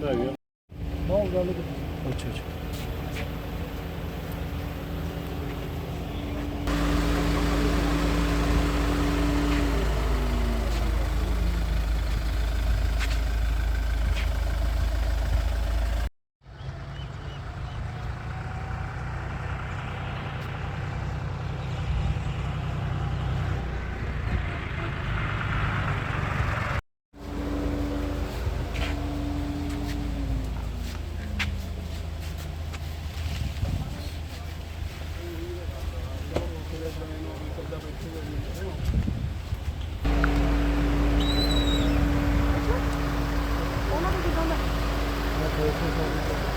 Ne yapıyor? Ne oldu? O çocuk. 对对对对。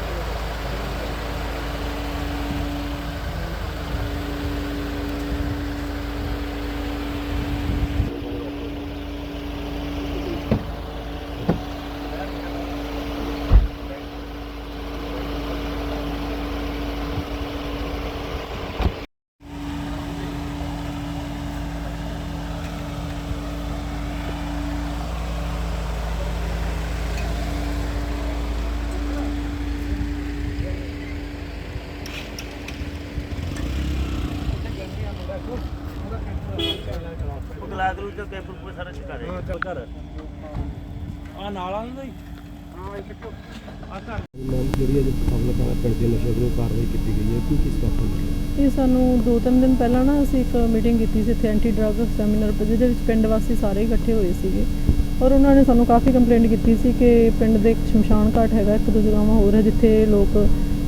Pagla ਕਰੂ ਤੇ paper ਪੂਰੇ ਸਾਰਾ ਘਰ। ਆ ਨਾਲ ਆਉਂਦਾ ਹੀ। ਹਾਂ ਇੱਕ ਆ ਘਰ। ਮੈਮ ਜਿਹੜੀ ਅੱਜ ਪਬਲਿਕ ਆ ਪਿੰਡ ਦੇ ਨਸ਼ੇ ਵਿਰੋਧ ਕਾਰਵਾਈ ਕੀਤੀ ਗਈ ਹੈ ਕੀ ਕਿਸ ਬਾਤ ਨੂੰ ਇਹ ਸਾਨੂੰ ਦੋ ਤਿੰਨ ਦਿਨ ਪਹਿਲਾਂ ਨਾ ਅਸੀਂ ਇੱਕ ਮੀਟਿੰਗ ਕੀਤੀ ਸੀ ਇੱਥੇ ਐਂਟੀ ਡਰੱਗ ਸੈਮੀਨਾਰ ਜਿਹਦੇ ਵਿੱਚ ਪਿੰਡ ਵਾਸੀ ਸਾਰੇ ਇਕੱਠੇ ਹੋਏ ਸੀਗੇ। ਔਰ ਉਹਨਾਂ ਨੇ ਸਾਨੂੰ ਕਾਫੀ ਕੰਪਲੇਂਟ ਕੀਤੀ ਸੀ ਕਿ ਪਿੰਡ ਦੇ ਇੱਕ ਸ਼ਮਸ਼ਾਨ ਘਾਟ ਹੈਗਾ ਇੱਕ ਦੋ ਜਗ੍ਹਾਵਾਂ ਹੋਰ ਹੈ ਜਿੱਥੇ ਲੋਕ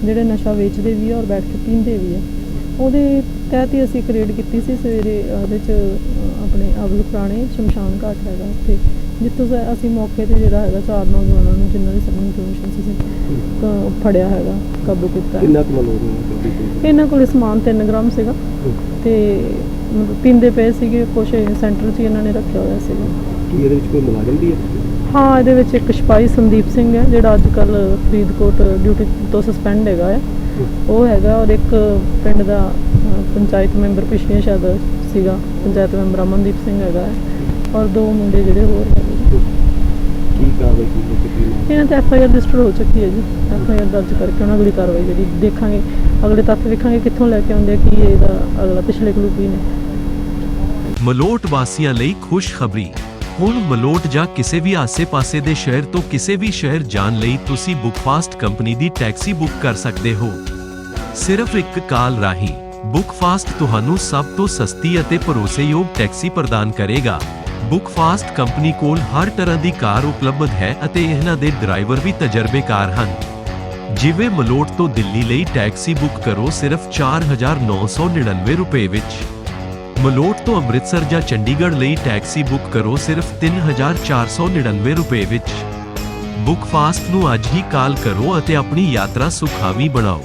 ਜਿਹੜੇ ਨਸ਼ਾ ਵੇਚਦੇ ਵੀ ਆ ਔਰ ਬੈਠ ਕੇ ਪੀਂਦੇ ਵੀ ਆ। ਉਹਦੇ ਤਹਿਤ ਹੀ ਅਸੀਂ ਇੱਕ ਰੇਡ ਕੀਤੀ ਸੀ ਸਵੇਰੇ ਉਹਦੇ ਚ ਆਪਣੇ ਅਬਲ ਪੁਰਾਣੇ ਸ਼ਮਸ਼ਾਨ ਘਾਟ ਹੈਗਾ ਉੱਥੇ ਜਿੱਥੋਂ ਸ- ਅਸੀਂ ਮੌਕੇ ਤੇ ਜਿਹੜਾ ਹੈਗਾ ਚਾਰ ਨੌਜਵਾਨਾਂ ਨੂੰ ਜਿਨ੍ਹਾਂ ਦੀ ਸਾਨੂੰ ਇਨਫੋਰਮੇਸ਼ਨ ਸੀ ਕ- ਫੜਿਆ ਹੈਗਾ ਕਾਬੂ ਕੀਤਾ ਕਿੰਨਾ ਕੁ ਗੱਡੀ ਕੋਈ ਇਹਨਾਂ ਕੋਲ ਸਮਾਨ 3 ਗ੍ਰਾਮ ਸੀਗਾ ਤੇ ਮਤਲਬ ਪੀਂਦੇ ਪਏ ਸੀਗੇ ਕੁਛ ਸੈਂਟਰ 'ਚ ਹੀ ਇਹਨਾਂ ਨੇ ਰੱਖਿਆ ਹੋਇਆ ਸੀਗਾ। ਕੀ ਇਹਦੇ ਵਿੱਚ ਕੋਈ ਮੁਲਾਜ਼ਮ ਵੀ ਹੈ? ਹਾਂ ਇਹਦੇ ਵਿੱਚ ਇੱਕ ਸਿਪਾਹੀ ਸੰਦੀਪ ਸਿੰਘ ਹੈ ਜਿਹੜਾ ਅੱਜ ਕੱਲ ਫਰੀਦਕੋਟ ਡਿਊਟੀ ਤੋਂ ਸਸਪੈਂਡ ਹੈਗਾ ਹੈ। ਉਹ ਹੈਗਾ ਔਰ ਇੱਕ ਪਿੰਡ ਦਾ ਪੰਚਾਇਤ ਮੈਂਬਰ ਪਿਛਲੇ ਸ਼ਾਇਦ ਸੀਗਾ ਪੰਚਾਇਤ ਮੈਂਬਰ ਅਮਨਦੀਪ ਸਿੰਘ ਹੈਗਾ ਔਰ ਦੋ ਮੁੰਡੇ ਜਿਹੜੇ ਹੋਰ ਹੈਗੇ ਕੀ ਕਾਰਵਾਈ ਕੀਤੀ ਕੀਤੀ ਨਾ ਇਹਨਾਂ ਤੇ ਐਫ ਆਈ ਆਰ ਰਜਿਸਟਰ ਹੋ ਚੁੱਕੀ ਹੈ ਜੀ। ਐਫ ਆਈ ਆਰ ਦਰਜ ਕਰਕੇ ਉਹਨਾਂ ਅਗਲੀ ਕਾਰਵਾਈ ਜਿਹੜੀ ਦੇਖਾਂਗੇ। ਅਗਲੇ ਤੱਥ ਵੇਖਾਂਗੇ ਕਿੱਥੋਂ ਲੈ ਕੇ ਆਉਂਦੇ ਕੀ ਇਹਦਾ ਅਗਲਾ ਪਿਛਲੇ ਕਲੂ ਕੀ ਨੇ। ਮਲੋਟ ਵਾਸੀਆਂ ਲਈ ਖੁਸ਼ਖਬਰੀ ਹੁਣ ਮਲੋਟ ਜਾਂ ਕਿਸੇ ਵੀ ਆਸੇ-ਪਾਸੇ ਦੇ ਸ਼ਹਿਰ ਤੋਂ ਕਿਸੇ ਵੀ ਸ਼ਹਿਰ ਜਾਣ ਲਈ ਤੁਸੀਂ ਬੁੱਕਫਾਸਟ ਕੰਪਨੀ ਦੀ ਟੈਕਸੀ ਬੁੱਕ ਕਰ ਸਕਦੇ ਹੋ। ਸਿਰਫ ਇੱਕ ਕਾਲ ਰਾਹੀਂ ਬੁੱਕਫਾਸਟ ਤੁਹਾਨੂੰ ਸਭ ਤੋਂ ਸਸਤੀ ਅਤੇ ਭਰੋਸੇਯੋਗ ਟੈਕਸੀ ਪ੍ਰਦਾਨ ਕਰੇਗਾ। ਬੁੱਕਫਾਸਟ ਕੰਪਨੀ ਕੋਲ ਹਰ ਤਰ੍ਹਾਂ ਦੀ ਕਾਰ ਉਪਲਬਧ ਹੈ ਅਤੇ ਇਹਨਾਂ ਦੇ ਡਰਾਈਵਰ ਵੀ ਤਜਰਬੇਕਾਰ ਹਨ। ਜਿਵੇਂ ਮਲੋਟ ਤੋਂ ਦਿੱਲੀ ਲਈ ਟੈਕਸੀ ਬੁੱਕ ਕਰੋ ਸਿਰਫ 4999 ਰੁਪਏ ਵਿੱਚ। ਮਲੋਟ ਤੋਂ ਅੰਮ੍ਰਿਤਸਰ ਜਾਂ ਚੰਡੀਗੜ੍ਹ ਲਈ ਟੈਕਸੀ ਬੁੱਕ ਕਰੋ ਸਿਰਫ 3499 ਰੁਪਏ ਵਿੱਚ। ਬੁੱਕ ਫਾਸਟ ਨੂੰ ਅੱਜ ਹੀ ਕਾਲ ਕਰੋ ਅਤੇ ਆਪਣੀ ਯਾਤਰਾ ਸੁਖਾਵੀ ਬਣਾਓ।